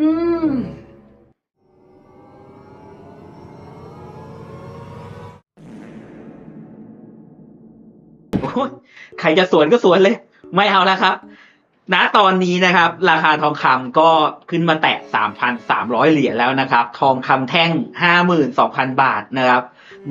อืม โอ้ยใครจะสวนก็สวนเลย ไม่เอาแล้วครับ ณ ตอนนี้นะครับ ราคาทองคำก็ขึ้นมาแตะ 3,300 เหรียญแล้วนะครับ ทองคำแท่ง 52,000 บาทนะครับ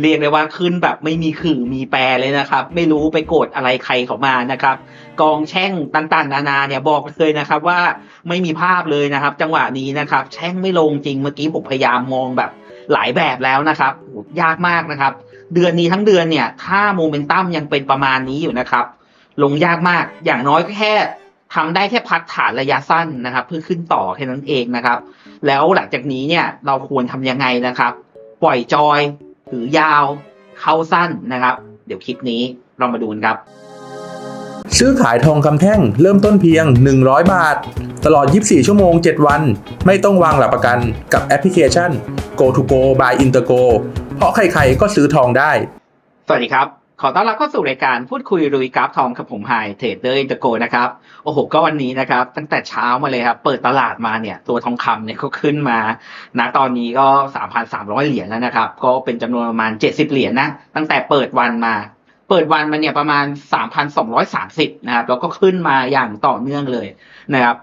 เรียกได้ว่าขึ้นแบบไม่มีขื่อมีแปรเลยนะครับ ไม่รู้ไปโกรธอะไรใครเขามานะครับ กองแช่งต่างๆ นานาเนี่ยบอกเลยนะครับว่าไม่มีภาพเลยนะครับ จังหวะนี้นะครับ แช่งไม่ลงจริงเมื่อกี้ผมพยายามมองแบบหลายแบบแล้วนะครับยากมากนะครับ เดือนนี้ทั้งเดือนเนี่ย ถ้าโมเมนตัมยังเป็นประมาณนี้อยู่นะครับ ลงยากมากอย่างน้อยก็แค่ทำได้แค่พักฐานระยะสั้นนะครับ เพื่อขึ้นต่อแค่นั้นเองนะครับ แล้วหลังจากนี้เนี่ยเราควรทำยังไงนะครับ ปล่อยจอย หรือยาวเข้าสั้นนะครับ เดี๋ยวคลิปนี้เรามาดูกันครับ ซื้อขายทองคำแท่งเริ่มต้นเพียง 100 บาท ตลอด 24 ชั่วโมง 7 วัน ไม่ต้องวางหลักประกันกับแอปพลิเคชัน Go to Go by Intergo เพราะใครๆก็ซื้อทองได้ สวัสดีครับ ขอต้อนรับเข้าสู่รายการพูดคุยรุยกราฟทองกับผมไฮเทรดเดอร์อินเตอร์โกนะครับ โอ้โห ก็วันนี้นะครับ ตั้งแต่เช้ามาเลยครับ เปิดตลาดมาเนี่ย ตัวทองคำเนี่ยก็ขึ้นมาณตอนนี้ก็ 3,300 เหรียญแล้วนะครับ ก็เป็นจำนวนประมาณ 70 เหรียญนะ ตั้งแต่เปิดวันมา เปิดวันมาเนี่ยประมาณ 3,230 นะครับ แล้วก็ขึ้นมาอย่างต่อเนื่องเลยนะครับ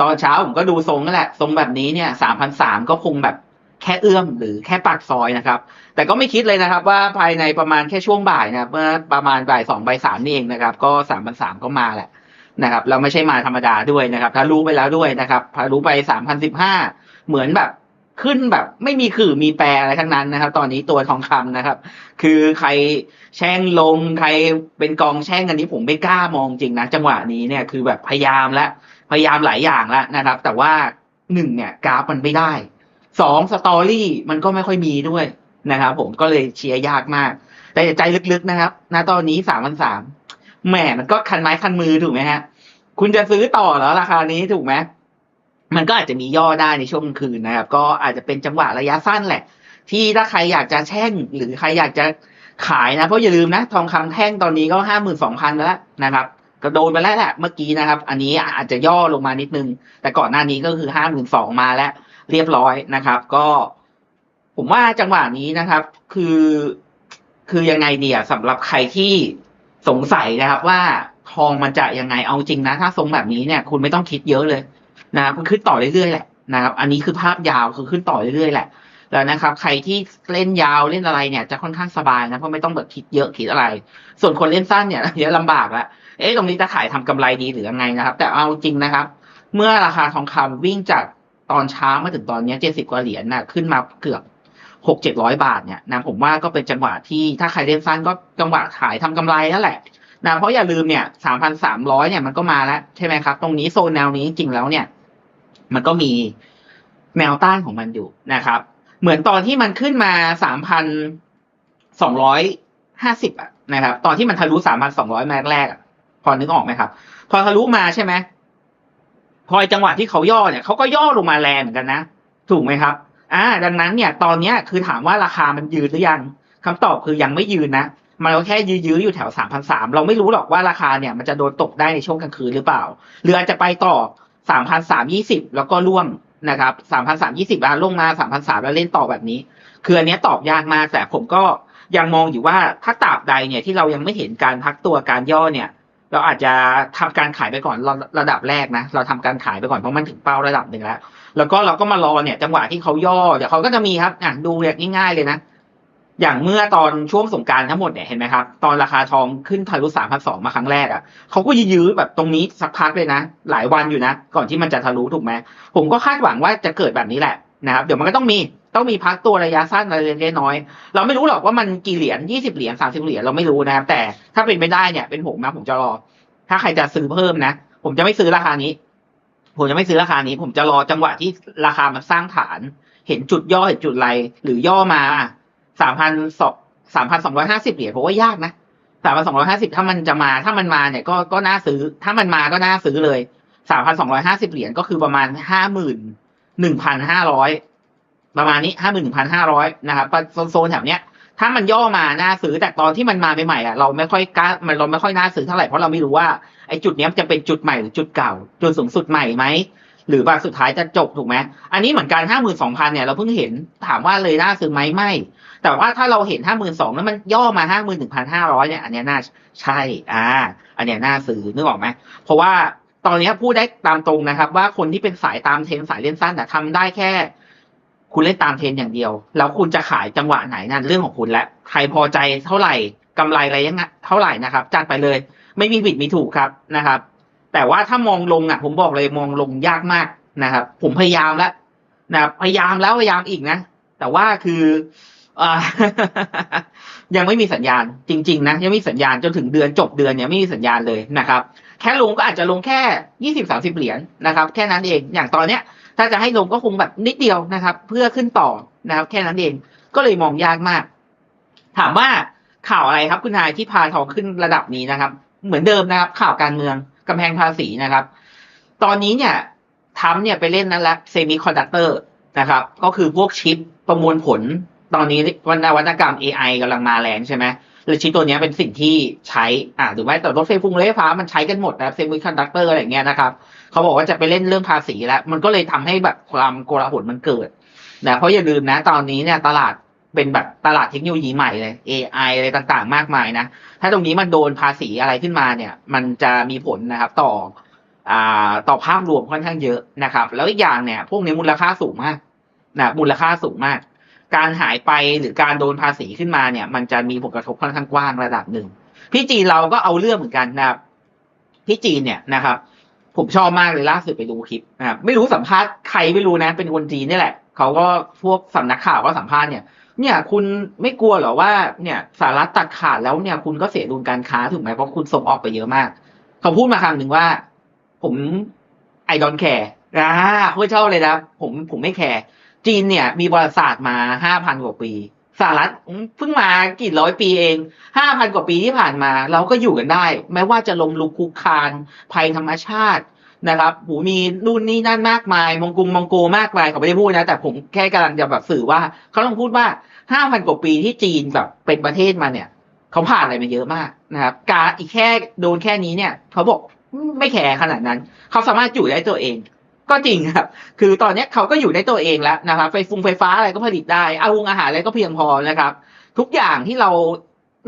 ตอนเช้าผมก็ดูทรงนั่นแหละ ทรงแบบนี้เนี่ย3,300ก็คงแบบ แค่เอื้อมหรือแค่ปากซอยนะครับ แต่ก็ไม่คิดเลยนะครับ ว่าภายในประมาณแค่ช่วงบ่ายนะครับเมื่อประมาณบ่ายสองบ่ายสามนี่เองนะครับ ก็สามพันสามก็มาแหละนะครับแล้วไม่ใช่มาธรรมดาด้วยนะครับถ้ารู้ไปแล้วด้วยนะครับถ้ารู้ไปสามพันสิบห้าเหมือนแบบขึ้นแบบไม่มีขื่อมีแปรอะไรทั้งนั้นนะครับ ตอนนี้ตัวทองคำนะครับ คือใครแช่งลงใครเป็นกองแช่งอันนี้ผมไม่กล้ามองจริงนะจังหวะนี้เนี่ยคือแบบพยายามแล้วพยายามหลายอย่างแล้วนะครับ แต่ว่าหนึ่งเนี่ยกราฟมันไม่ได้ สองสตอรี่มันก็ไม่ค่อยมีด้วยนะครับผมก็เลยเชียร์ยากมาก แต่ใจลึกๆนะครับณตอนนี้สามพันสามแหมมันก็คันไม้คันมือถูกไหมฮะ คุณจะซื้อต่อเหรอราคานี้ถูกไหมมันก็อาจจะมีย่อได้ในช่วงกลางคืนนะครับ ก็อาจจะเป็นจังหวะระยะสั้นแหละ ที่ถ้าใครอยากจะแช่งหรือใครอยากจะขายนะ เพราะอย่าลืมนะ ทองคำแท่งตอนนี้ก็ห้าหมื่นสองพันแล้วนะครับก็โดนไปแล้วแหละเมื่อกี้นะครับ อันนี้อาจจะย่อลงมานิดนึง แต่ก่อนหน้านี้ก็คือห้าหมื่นสองมาแล้ว เรียบร้อยนะครับ ก็ผมว่าจังหวะนี้นะครับ คือคือยังไงเดียสำหรับใครที่สงสัยนะครับว่าทองมันจะยังไงเอาจริงนะ ถ้าทรงแบบนี้เนี่ย คุณไม่ต้องคิดเยอะเลยนะครับมันขึ้นต่อเรื่อยๆแหละนะครับ อันนี้คือภาพยาวคือขึ้นต่อเรื่อยๆแหละ แล้วนะครับ ใครที่เล่นยาวเล่นอะไรเนี่ย จะค่อนข้างสบายนะเพราะไม่ต้องแบบคิดเยอะคิดอะไร ส่วนคนเล่นสั้นเนี่ยเดี๋ยวลำบากละเอ๊ะตรงนี้จะขายทำกำไรดีหรือยังไงนะครับ แต่เอาจริงนะครับ เมื่อราคาทองคำวิ่งจาก ตอนเช้ามาถึงตอนนี้เจ็ดสิบกว่าเหรียญนะขึ้นมาเกือบหกเจ็ดร้อยบาทเนี่ยนะผมว่าก็เป็นจังหวะที่ถ้าใครเล่นสั้นก็จังหวะขายทำกำไรนั่นแหละนะเพราะอย่าลืมเนี่ยสามพันสามร้อยเนี่ยมันก็มาแล้วใช่ไหมครับ ตรงนี้โซนแนวนี้จริงๆแล้วเนี่ย มันก็มีแนวต้านของมันอยู่นะครับ เหมือนตอนที่มันขึ้นมาสามพันสองร้อยห้าสิบอะนะครับ ตอนที่มันทะลุสามพันสองร้อยมาแรกๆอะพอนึกออกไหมครับ พอทะลุมาใช่ไหม พอจังหวะที่เขาย่อเนี่ยเขาก็ย่อลงมาแรงเหมือนกันนะ ถูกไหมครับ อ่า ดังนั้นเนี่ย ตอนเนี้ยคือถามว่าราคามันยืนหรือยังคำตอบคือยังไม่ยืนนะ มันก็แค่ยื้อๆอยู่แถวสามพันสามเราไม่รู้หรอกว่าราคาเนี่ยมันจะโดนตกได้ในช่วงกลางคืนหรือเปล่าหรืออาจจะไปต่อสามพันสามยี่สิบแล้วก็ร่วงนะครับสามพันสามยี่สิบอะลงมาสามพันสามแล้วเล่นต่อแบบนี้ คืออันนี้ตอบยากมากแต่ผมก็ยังมองอยู่ว่าถ้าตราบใดเนี่ยที่เรายังไม่เห็นการพักตัวการย่อเนี่ย เราอาจจะทำการขายไปก่อนระระดับแรกนะ เราทำการขายไปก่อนเพราะมันถึงเป้าระดับหนึ่งแล้ว แล้วก็เราก็มารอเนี่ย จังหวะที่เขาย่อเดี๋ยวเขาก็จะมีครับอะดูเนี่ยง่ายๆเลยนะ อย่างเมื่อตอนช่วงสงกรารทั้งหมดเนี่ยเห็นไหมครับ ตอนราคาทองขึ้นทะลุสามพันสองมาครั้งแรกอะเขาก็ยื้อแบบตรงนี้สักพักเลยนะ หลายวันอยู่นะ ก่อนที่มันจะทะลุถูกไหมผมก็คาดหวังว่าจะเกิดแบบนี้แหละนะครับ เดี๋ยวมันก็ต้องมี ต้องมีพักตัวระยะสั้นอะไรเล็กน้อย เราไม่รู้หรอกว่ามันกี่เหรียญยี่สิบเหรียญสามสิบเหรียญเราไม่รู้นะครับ แต่ถ้าเป็นไปได้เนี่ยเป็นผมนะผมจะรอ ถ้าใครจะซื้อเพิ่มนะ ผมจะไม่ซื้อราคานี้ ผมจะไม่ซื้อราคานี้ ผมจะรอจังหวะที่ราคามันสร้างฐาน เห็นจุดย่อเห็นจุดไร หรือย่อมาสามพันสองสามพันสองร้อยห้าสิบเหรียญผมว่ายากนะสามพันสองร้อยห้าสิบถ้ามันจะมาถ้ามันมาเนี่ยก็ก็น่าซื้อ ถ้ามันมาก็น่าซื้อเลยสามพันสองร้อยห้าสิบเหรียญก็คือประมาณห้าหมื่นหนึ่งพันห้าร้อย ประมาณนี้ห้าหมื่นหนึ่งพันห้าร้อยนะครับโซนแถวเนี้ยถ้ามันย่อมาน่าซื้อแต่ตอนที่มันมาใหม่ๆอะเราไม่ค่อยกล้ามันเราไม่ค่อยน่าซื้อเท่าไหร่เพราะเราไม่รู้ว่าไอ้จุดเนี้ยจะเป็นจุดใหม่หรือจุดเก่าจุดสูงสุดใหม่ไหมหรือว่าสุดท้ายจะจบถูกไหมอันนี้เหมือนกันห้าหมื่นสองพันเนี่ยเราเพิ่งเห็นถามว่าเลยน่าซื้อไหมไม่ แต่ว่าถ้าเราเห็นห้าหมื่นสองแล้วมันย่อมาห้าหมื่นหนึ่งพันห้าร้อยเนี่ยอันนี้น่าใช่อ่า อันนี้น่าซื้อนึกออกไหมเพราะว่าตอนนี้พูดได้ตามตรงนะครับ ว่าคนที่เป็นสายตามเทรนด์สายเล่นสั้นแต่ทำได้แค่ คุณเล่นตามเทรนอย่างเดียว แล้วคุณจะขายจังหวะไหนนั่นเรื่องของคุณและใครพอใจเท่าไหร่กำไรอะไรยังไงเท่าไหร่นะครับจัดไปเลย ไม่มีผิดมีถูกครับนะครับ แต่ว่าถ้ามองลงอะ ผมบอกเลยมองลงยากมากนะครับ ผมพยายามแล้วนะพยายามแล้วพยายามอีกนะ แต่ว่าคืออยังไม่มีสัญญาณจริง ๆ นะยังไม่มีสัญญาณจนถึงเดือนจบเดือนเนี่ยไม่มีสัญญาณเลยนะครับ แค่ลงก็อาจจะลงแค่ยี่สิบสาสิบเหรียญนะครับ แค่นั้นเองอย่างตอนเนี้ย ถ้าจะให้ลงก็คงแบบนิดเดียวนะครับ เพื่อขึ้นต่อนะครับแค่นั้นเองก็เลยมองยากมาก ถามว่าข่าวอะไรครับคุณนายที่พาทองขึ้นระดับนี้นะครับ เหมือนเดิมนะครับ ข่าวการเมืองกำแพงภาษีนะครับ ตอนนี้เนี่ยทำเนี่ยไปเล่นนั่นละเซมิคอนดักเตอร์นะครับ ก็คือพวกชิปประมวลผล ตอนนี้วันนวัตกรรม AI กำลังมาแรงใช่ไหมแล้วชิปตัวนี้เป็นสิ่งที่ใช้อ่าหรือไม่แต่รถไฟฟุ้งรถไฟฟ้ามันใช้กันหมดนะเซมิคอนดักเตอร์อะไรเงี้ยนะครับ เขาบอกว่าจะไปเล่นเรื่องภาษีแล้ว มันก็เลยทำให้แบบความโกลาหลมันเกิดนะเพราะอย่าลืมนะ ตอนนี้เนี่ยตลาดเป็นแบบตลาดเทคโนโลยีใหม่เลย AI อะไรต่างๆ มากมายนะ ถ้าตรงนี้มันโดนภาษีอะไรขึ้นมาเนี่ย มันจะมีผลนะครับต่ออ่าต่อภาพรวมค่อนข้างเยอะนะครับ แล้วอีกอย่างเนี่ย พวกนี้มูลค่าสูงมากนะมูลค่าสูงมาก การหายไปหรือการโดนภาษีขึ้นมาเนี่ย มันจะมีผลกระทบค่อนข้างกว้างระดับหนึ่ง พี่จีนเราก็เอาเรื่องเหมือนกันนะครับ พี่จีนเนี่ยนะครับ ผมชอบมากเลยล่าสุดไปดูคลิปนะครับไม่รู้สัมภาษณ์ใครไม่รู้นะ เป็นคนจีนนี่แหละ เขาก็พวกสำนักข่าวก็สัมภาษณ์เนี่ย เนี่ยคุณไม่กลัวหรอว่าเนี่ยสหรัฐตัดขาดแล้วเนี่ยคุณก็เสียดุลการค้าถูกไหมเพราะคุณส่งออกไปเยอะมาก เขาพูดมาคำหนึ่งว่า ผมไอดอนแคร์อ่าโคตรชอบเลยนะผมผมไม่แคร์จีนเนี่ยมีประวัติศาสตร์มาห้าพันกว่าปี สหรัฐเพิ่งมากี่ร้อยปีเองห้าพันกว่าปีที่ผ่านมา เราก็อยู่กันได้ แม้ว่าจะลมลุกคุกคานภัยธรรมชาตินะครับหูมีนู่นนี่นั่นมากมายมองกุงมองโกมากมายเขาไม่ได้พูดนะ แต่ผมแค่กำลังจะแบบสื่อว่าเขาต้องพูดว่าห้าพันกว่าปีที่จีนแบบเป็นประเทศมาเนี่ยเขาผ่านอะไรมาเยอะมากนะครับ การอีกแค่โดนแค่นี้เนี่ย เขาบอกไม่แคร์ขนาดนั้น เขาสามารถอยู่ได้ตัวเอง ก็จริงครับ คือตอนนี้เขาก็อยู่ได้ตัวเองแล้วนะครับ ไฟฟุงไฟฟ้าอะไรก็ผลิตได้อาวุงอาหารอะไรก็เพียงพอนะครับ ทุกอย่างที่เรา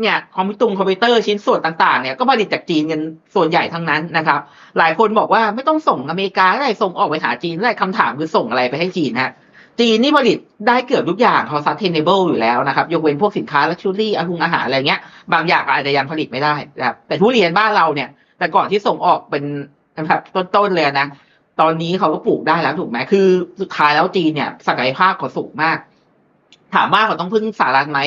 เนี่ยคอมพิวตงคอมพิวเตอร์ชิ้นส่วนต่างๆเนี่ยก็ผลิตจากจีนกันส่วนใหญ่ทั้งนั้นนะครับ หลายคนบอกว่าไม่ต้องส่งอเมริกาอะไรส่งออกไปหาจีนอะไรคำถามคือส่งอะไรไปให้จีนฮะจีนนี่ผลิตได้เกือบทุกอย่างเขา sustainable อยู่แล้วนะครับ ยกเว้นพวกสินค้า luxury อาหุงอาหารอะไรเงี้ย บางอย่างอาจจะยังผลิตไม่ได้นะครับแต่ทุเรียนบ้านเราเนี่ย แต่ก่อนที่ส่งออกเป็นแบบต้นๆเลยนะ ตอนนี้เขาก็ปลูกได้แล้วถูกไหมคือสุดท้ายแล้วจีนเนี่ยศักยภาพเขาสูงมาก ถามว่าเขาต้องพึ่งสหรัฐไหม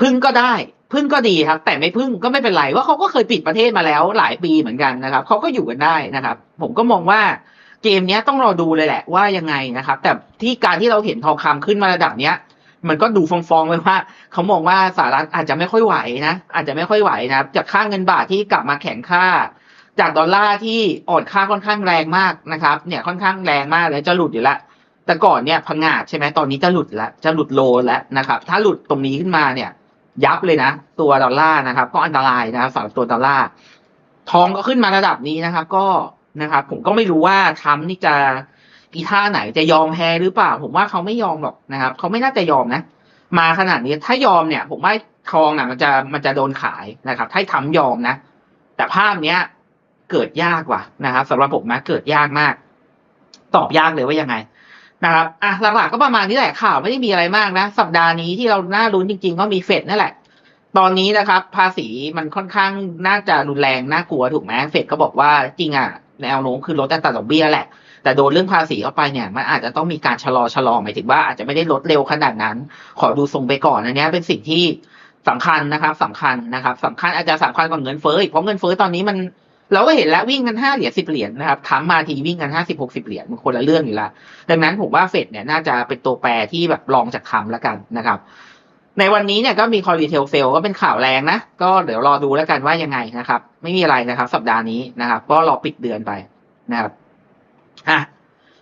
พึ่งก็ได้ พึ่งก็ดีครับ แต่ไม่พึ่งก็ไม่เป็นไรว่าเขาก็เคยปิดประเทศมาแล้วหลายปีเหมือนกันนะครับเขาก็อยู่กันได้นะครับ ผมก็มองว่าเกมนี้ต้องรอดูเลยแหละว่ายังไงนะครับ แต่ที่การที่เราเห็นทองคำขึ้นมาระดับเนี้ย มันก็ดูฟองๆไว้ว่าเขามองว่าสหรัฐอาจจะไม่ค่อยไหวนะอาจจะไม่ค่อยไหวนะครับจากค่าเงินบาทที่กลับมาแข็งค่า จากดอลลาร์ที่อ่อนค่าค่อนข้างแรงมากนะครับ เนี่ยค่อนข้างแรงมากเลยจะหลุดอยู่แล้วแต่ก่อนเนี่ยพังงาดใช่ไหมตอนนี้จะหลุดแล้วจะหลุดโลแล้วนะครับ ถ้าหลุดตรงนี้ขึ้นมาเนี่ย ยับเลยนะ ตัวดอลลาร์นะครับ ก็อันตรายนะครับสำหรับตัวดอลลาร์ทองก็ขึ้นมาระดับนี้นะครับ ก็นะครับ ผมก็ไม่รู้ว่าทรัมป์นี่จะอีท่าไหนจะยอมแพ้หรือเปล่า ผมว่าเขาไม่ยอมหรอกนะครับเขาไม่น่าจะยอมนะ มาขนาดนี้ถ้ายอมเนี่ย ผมว่าทองน่ะมันจะมันจะโดนขายนะครับ ถ้าทำยอมนะแต่ภาพเนี้ย เกิดยากว่ะนะครับสำหรับผมนะเกิดยากมาก ตอบยากเลยว่ายังไงนะครับอะหลักๆก็ประมาณนี้แหละข่าวไม่ได้มีอะไรมากนะ สัปดาห์นี้ที่เราน่ารุ้นจริง ๆ ก็มีเฟดนั่นแหละ ตอนนี้นะครับ ภาษีมันค่อนข้างน่าจะรุนแรงน่ากลัวถูกไหมเฟดก็บอกว่าจริงอะแนวโน้มคือลดอัตราดอกเบี้ยแหละ แต่โดนเรื่องภาษีเข้าไปเนี่ย มันอาจจะต้องมีการชะลอชะลอหมายถึงว่าอาจจะไม่ได้ลดเร็วขนาดนั้น ขอดูทรงไปก่อนอันนี้เป็นสิ่งที่สำคัญนะครับสำคัญนะครับสำคัญอาจจะสำคัญกว่าเงินเฟ้ออีกเพราะเงินเฟ้อตอนนี้มัน เราก็เห็นแล้ววิ่งกันห้าเหรียญสิบเหรียญนะครับทำมาทีวิ่งกันห้าสิบหกสิบเหรียญมันคนละเรื่องอยู่ละดังนั้นผมว่าเฟดเนี่ยน่าจะเป็นตัวแปรที่แบบรองจากทำแล้วกันนะครับ ในวันนี้เนี่ยก็มีคอรีเทลเซลก็เป็นข่าวแรงนะ ก็เดี๋ยวรอดูแล้วกันว่ายังไงนะครับ ไม่มีอะไรนะครับ สัปดาห์นี้นะครับ ก็รอปิดเดือนไปนะครับอะ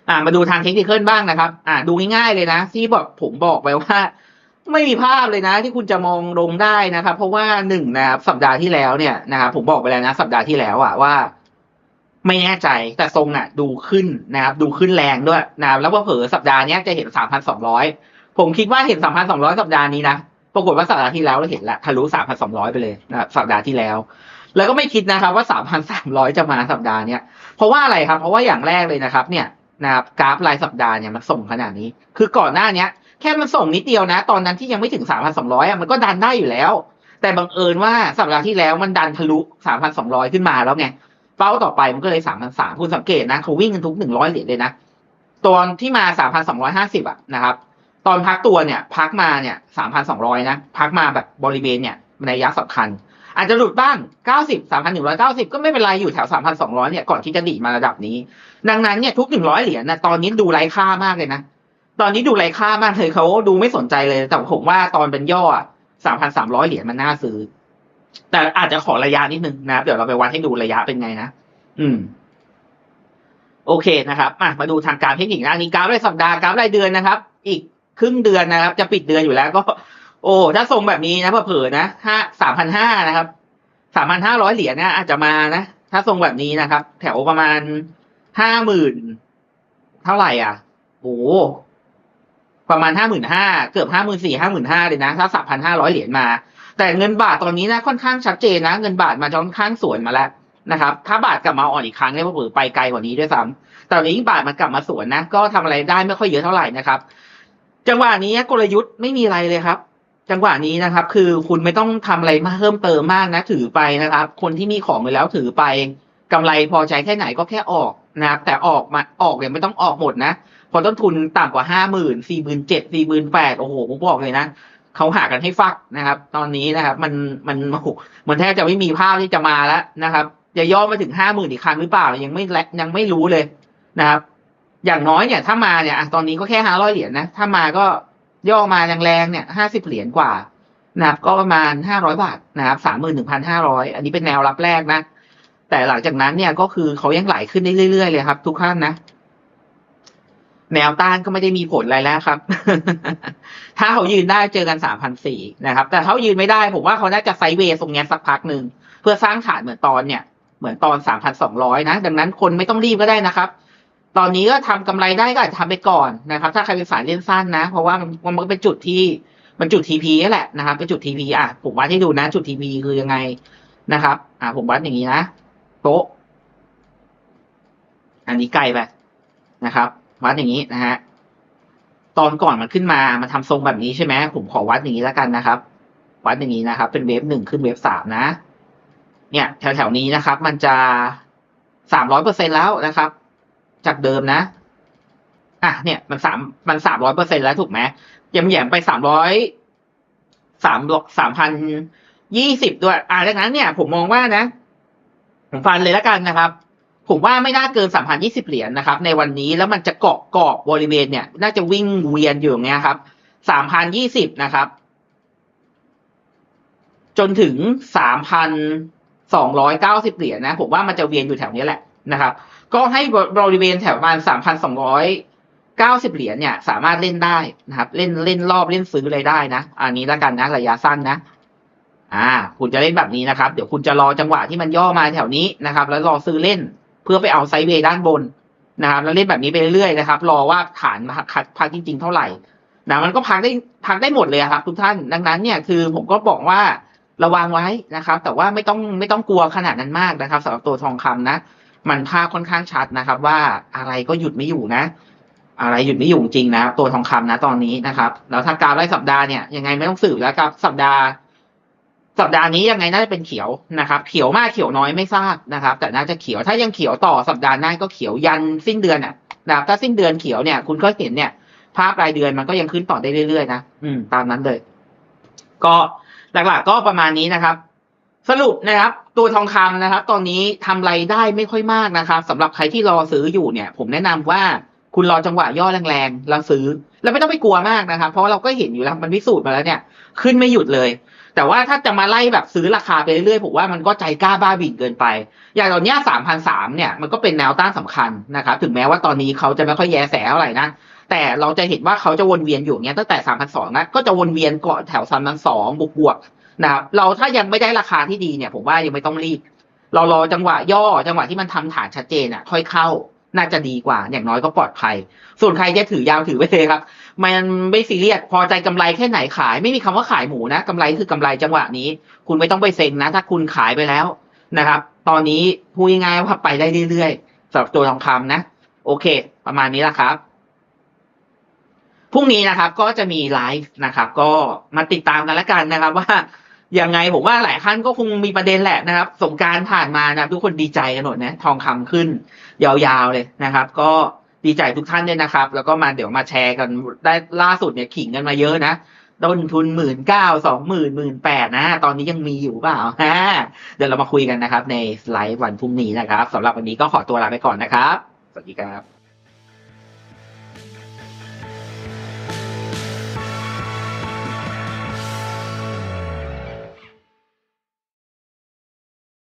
อะมาดูทางเทคนิคบ้างนะครับ อะดูง่ายๆเลยนะ ที่บอกผมบอกไปว่า ไม่มีภาพเลยนะ ที่คุณจะมองลงได้นะครับ เพราะว่าหนึ่งนะครับสัปดาห์ที่แล้วเนี่ยนะครับผมบอกไปแล้วนะ สัปดาห์ที่แล้วอะว่า ไม่แน่ใจแต่ทรงอะ ดูขึ้นนะครับ ดูขึ้นแรงด้วยนะครับแล้วเผลอสัปดาห์นี้จะเห็นสามพันสองร้อยผมคิดว่าเห็นสามพันสองร้อยสัปดาห์นี้นะปรากฏว่าสัปดาห์ที่แล้วเราเห็นละทะลุสามพันสองร้อยไปเลยนะครับสัปดาห์ที่แล้ว แล้วก็ไม่คิดนะครับ ว่าสามพันสามร้อยจะมาสัปดาห์เนี้ยเพราะว่าอะไรครับ เพราะว่าอย่างแรกเลยนะครับ เนี่ยนะครับกราฟรายสัปดาห์เนี่ยมันส่งขนาดนี้ คือก่อนหน้าเนี้ย แค่มันส่งนิดเดียวนะ ตอนนั้นที่ยังไม่ถึงสามพันสองร้อยอะมันก็ดันได้อยู่แล้ว แต่บังเอิญว่าสัปดาห์ที่แล้วมันดันทะลุสามพันสองร้อยขึ้นมาแล้วไงเป้าต่อไปมันก็เลยสามพันสามคุณสังเกตนะเขาวิ่งกันทุกหนึ่งร้อยเหรียญเลยนะตอนที่มาสามพันสองร้อยห้าสิบอะนะครับ ตอนพักตัวเนี่ยพักมาเนี่ยสามพันสองร้อยนะพักมาแบบบริเวณเนี่ยในระยะสำคัญ อาจจะหลุดบ้างเก้าสิบสามพันหนึ่งร้อยเก้าสิบก็ไม่เป็นไรอยู่แถวสามพันสองร้อยเนี่ยก่อนที่จะดีมาระดับนี้ ดังนั้นเนี่ยทุกหนึ่งร้อยเหรียญนะตอนนี้ดูไร้ค่ามากเลยนะ ตอนนี้ดูไร้ค่ามากเลยเขาดูไม่สนใจเลย แต่ผมว่าตอนเป็นย่อสามพันสามร้อยเหรียญมันน่าซื้อ แต่อาจจะขอระยะนิดนึงนะ เดี๋ยวเราไปวัดให้ดูระยะเป็นไงนะ อืม โอเคนะครับมามาดูทางการเทคนิคนะนนี้กราฟรายสัปดาห์กราฟรายเดือนนะครับ อีกครึ่งเดือนนะครับ จะปิดเดือนอยู่แล้วก็ โอ้ ถ้าทรงแบบนี้นะเผลอๆนะห้าสามพันห้านะครับสามพันห้าร้อยเหรียญนะอาจจะมานะ ถ้าทรงแบบนี้นะครับ แถวประมาณห้าหมื่นเท่าไหร่อะโอ้ ประมาณห้าหมื่นห้าเกือบห้าหมื่นสี่ห้าหมื่นห้าเลยนะ ถ้าสามพันห้าร้อยเหรียญมา แต่เงินบาทตอนนี้นะค่อนข้างชัดเจนนะ เงินบาทมาค่อนข้างสวนมาแล้วนะครับ ถ้าบาทกลับมาอ่อนอีกครั้งเนี่ยเผื่อไปไกลกว่านี้ด้วยซ้ำแต่ตอนนี้ยิ่งบาทมันกลับมาสวนนะ ก็ทำอะไรได้ไม่ค่อยเยอะเท่าไหร่นะครับ จังหวะนี้กลยุทธ์ไม่มีอะไรเลยครับจังหวะนี้นะครับ คือคุณไม่ต้องทำอะไรมาเพิ่มเติมมากนะ ถือไปนะครับ คนที่มีของอยู่แล้วถือไปกำไรพอใจแค่ไหนก็แค่ออกนะครับแต่ออกมาออกเนี่ยไม่ต้องออกหมดนะ อต้นทุนต่ำกว่าห้าหมื่นสี่หมื่นเจ็ดสี่หมื่นแปดโอ้โหผมบอกเลยนะเขาหากันให้ฟักนะครับ ตอนนี้นะครับ มันมันโอ้โหมันแทบจะไม่มีภาพที่จะมาแล้วนะครับ จะย่อมาถึงห้าหมื่นอีกครั้งหรือเปล่ายังไม่และยังไม่รู้เลยนะครับ อย่างน้อยเนี่ย ถ้ามาเนี่ยตอนนี้ก็แค่ห้าร้อยเหรียญนะถ้ามาก็ย่อมาแรงๆเนี่ยห้าสิบเหรียญกว่านะครับก็ประมาณห้าร้อยบาทนะครับสามหมื่นหนึ่งพันห้าร้อยอันนี้เป็นแนวรับแรกนะ แต่หลังจากนั้นเนี่ยก็คือเขายังไหลขึ้นได้เรื่อยๆเลยครับ ทุกท่านนะ แนวต้านก็ไม่ได้มีผลอะไรแล้วครับ ถ้าเขายืนได้เจอกันสามพันสี่นะครับ แต่เขายืนไม่ได้ ผมว่าเขาน่าจะไซเวย์ตรงเนี้ยสักพักหนึ่งเพื่อสร้างฐานเหมือนตอนเนี่ย เหมือนตอนสามพันสองร้อยนะ ดังนั้นคนไม่ต้องรีบก็ได้นะครับ ตอนนี้ก็ทำกำไรได้ก็อาจจะทำไปก่อนนะครับ ถ้าใครเป็นสายเล่นสั้นนะ เพราะว่ามันมันเป็นจุดที่มันจุดทีพีแหละนะครับ เป็นจุดทีพีอะผมวัดให้ดูนะ จุดทีพีคือยังไงนะครับ อ่าผมวัดอย่างนี้นะโต๊ะอันนี้ไกลไปนะครับ วัดอย่างนี้นะฮะตอนก่อนมันขึ้นมามาทำทรงแบบนี้ใช่ไหมผมขอวัดอย่างนี้แล้วกันนะครับ วัดอย่างนี้นะครับ เป็นเวฟหนึ่งขึ้นเวฟสามนะ เนี่ย แถวๆนี้นะครับ มันจะสามร้อยเปอร์เซ็นแล้วนะครับ จากเดิมนะ อะ เนี่ยมันสามมันสามร้อยเปอร์เซ็นแล้วถูกไหมแยมแยมๆไปสามร้อยสามสามพันยี่สิบด้วย อะดังนั้นเนี่ย ผมมองว่านะ ผมฟันเลยแล้วกันนะครับ ผมว่าไม่น่าเกินสามพันยี่สิบเหรียญนะครับ ในวันนี้แล้วมันจะเกาะเกาะบริเวณเนี่ย น่าจะวิ่งเวียนอยู่อย่างเงี้ยครับสามพันยี่สิบนะครับ จนถึงสามพันสองร้อยเก้าสิบเหรียญนะ ผมว่ามันจะเวียนอยู่แถวนี้แหละนะครับ ก็ให้บริเวณแถวประมาณสามพันสองร้อยเก้าสิบเหรียญเนี่ย สามารถเล่นได้นะครับ เล่นเล่นรอบเล่นซื้ออะไรได้นะ อันนี้แล้วกันนะระยะสั้นนะอ่า คุณจะเล่นแบบนี้นะครับ เดี๋ยวคุณจะรอจังหวะที่มันย่อมาแถวนี้นะครับ แล้วรอซื้อเล่น พื่อไปเอาไซด์เวย์ด้านบนนะครับแล้วเล่นแบบนี้ไปเรื่อยๆนะครับ รอว่าฐานพักพักจริง ๆ เท่าไหร่นะมันก็พักได้พักได้หมดเลยครับ ทุกท่านดังนั้นเนี่ยคือผมก็บอกว่าระวังไว้นะครับ แต่ว่าไม่ต้องไม่ต้องกลัวขนาดนั้นมากนะครับสำหรับตัวทองคำนะ มันภาพค่อนข้างชัดนะครับ ว่าอะไรก็หยุดไม่อยู่นะ อะไรหยุดไม่อยู่จริงนะตัวทองคำนะตอนนี้นะครับ แล้วถ้ากราฟรายสัปดาห์เนี่ยยังไงไม่ต้องสืบแล้วครับสัปดาห์ สัปดาห์นี้ยังไงน่าจะเป็นเขียวนะครับเขียวมากเขียวน้อยไม่ทราบนะครับ แต่น่าจะเขียวถ้ายังเขียวต่อสัปดาห์หน้าก็เขียวยันสิ้นเดือนอะนะครับถ้าสิ้นเดือนเขียวเนี่ย คุณก็เห็นเนี่ย ภาพรายเดือนมันก็ยังขึ้นต่อได้เรื่อยๆนะอืมตามนั้นเลย ก็หลักๆก็ประมาณนี้นะครับ สรุปนะครับ ตัวทองคำนะครับ ตอนนี้ทำไรายได้ไม่ค่อยมากนะครับสำหรับใครที่รอซื้ออยู่เนี่ย ผมแนะนำว่าคุณรอจังหวะย่อแรงๆแล้วซื้อ แล้วไม่ต้องไปกลัวมากนะครับ เพราะว่าเราก็เห็นอยู่แล้วมันพิสูจน์มาแล้วเนี่ย ขึ้นไม่หยุดเลย แต่ว่าถ้าจะมาไล่แบบซื้อราคาไปเรื่อยๆผมว่ามันก็ใจกล้าบ้าบิ่นเกินไป อย่างตอนนี้สามพันสามเนี่ยมันก็เป็นแนวต้านสำคัญนะครับถึงแม้ว่าตอนนี้เขาจะไม่ค่อยแยแสเท่าไหร่นะแต่เราจะเห็นว่าเขาจะวนเวียนอยู่เนี้ยตั้งแต่สามพันสองนะก็จะวนเวียนเกาะแถวสามพันสองบวกบวกๆนะครับเราถ้ายังไม่ได้ราคาที่ดีเนี่ย ผมว่ายังไม่ต้องรีบ เรารอจังหวะย่อจังหวะที่มันทำฐานชัดเจนอะค่อยเข้า น่าจะดีกว่า อย่างน้อยก็ปลอดภัย ส่วนใครจะถือยาวถือไปเลยครับ มันไม่ซีเรียสพอใจกำไรแค่ไหนขาย ไม่มีคำว่าขายหมูนะกำไรคือกำไรจังหวะนี้ คุณไม่ต้องไปเซ็งนะ ถ้าคุณขายไปแล้วนะครับ ตอนนี้พูดง่ายๆว่าไปได้เรื่อยๆสำหรับตัวทองคำนะ โอเค ประมาณนี้ละครับพรุ่งนี้นะครับก็จะมีไลฟ์นะครับ ก็มาติดตามกันแล้วกันนะครับว่า ยังไงผมว่าหลายท่านก็คงมีประเด็นแหละนะครับ สงการผ่านมานะทุกคนดีใจกันหมดนะทองคำขึ้น ยาวๆเลยนะครับ ก็ดีใจทุกท่านด้วยนะครับ แล้วก็มาเดี๋ยวมาแชร์กันได้ล่าสุดเนี่ยขิงกันมาเยอะนะต้นทุนหมื่นเก้าสองหมื่นหมื่นแปดนะ ตอนนี้ยังมีอยู่เปล่าฮะเดี๋ยวเรามาคุยกันนะครับ ในไลฟ์วันพรุ่งนี้นะครับสำหรับวันนี้ก็ขอตัวลาไปก่อนนะครับ สวัสดีครับ